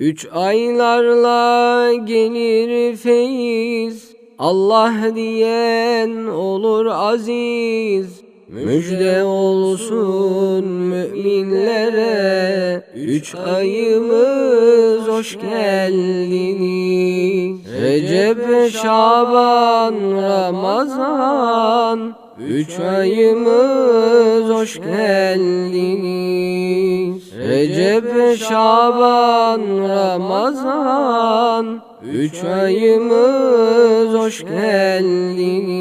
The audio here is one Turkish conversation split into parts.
Üç aylarla gelir feyiz Allah diyen olur aziz. Müjde olsun müminlere Üç ayımız hoş geldiniz. Recep, Şaban, Ramazan Üç ayımız hoş geldiniz. Recep, Şaban, Ramazan. Üç ayımız hoş geldiniz.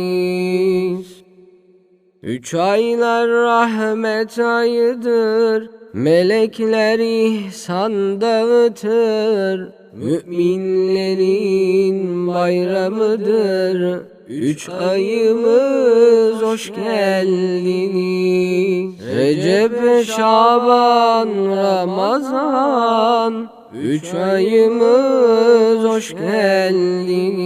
Üç aylar rahmet ayıdır Melekler ihsan dağıtır. Müminlerin bayramıdır. Üç ayımız hoş geldiniz. Recep, Şaban, Ramazan Üç ayımız hoş geldiniz.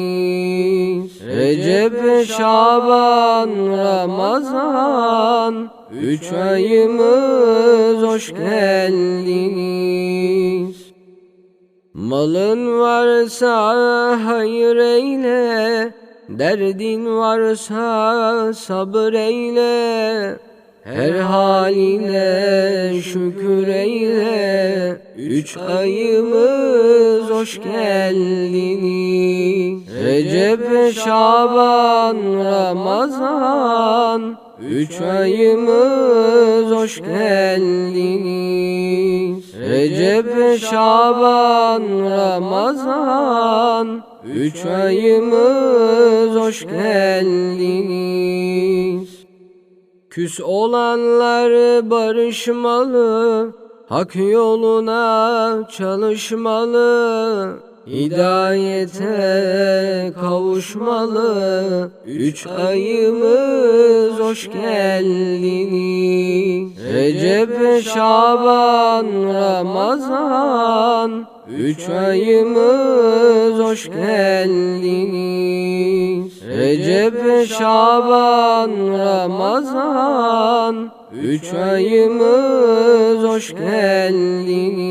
Recep, Şaban, Ramazan Üç ayımız hoş geldiniz. Malın varsa hayır eyle Derdin varsa sabır eyle her haline şükür eyle. Üç ayımız hoş geldiniz Recep, Şaban, Ramazan Üç ayımız hoş geldiniz. Recep, Şaban, Ramazan. Üç ayımız hoş geldiniz. Küs olanlar barışmalı, hak yoluna çalışmalı, hidayete kavuşmalı. Üç ayımız hoş geldiniz. Recep, Şaban, Ramazan. Üç ayımız hoş geldiniz. Recep, Şaban, Ramazan Üç ayımız hoş geldiniz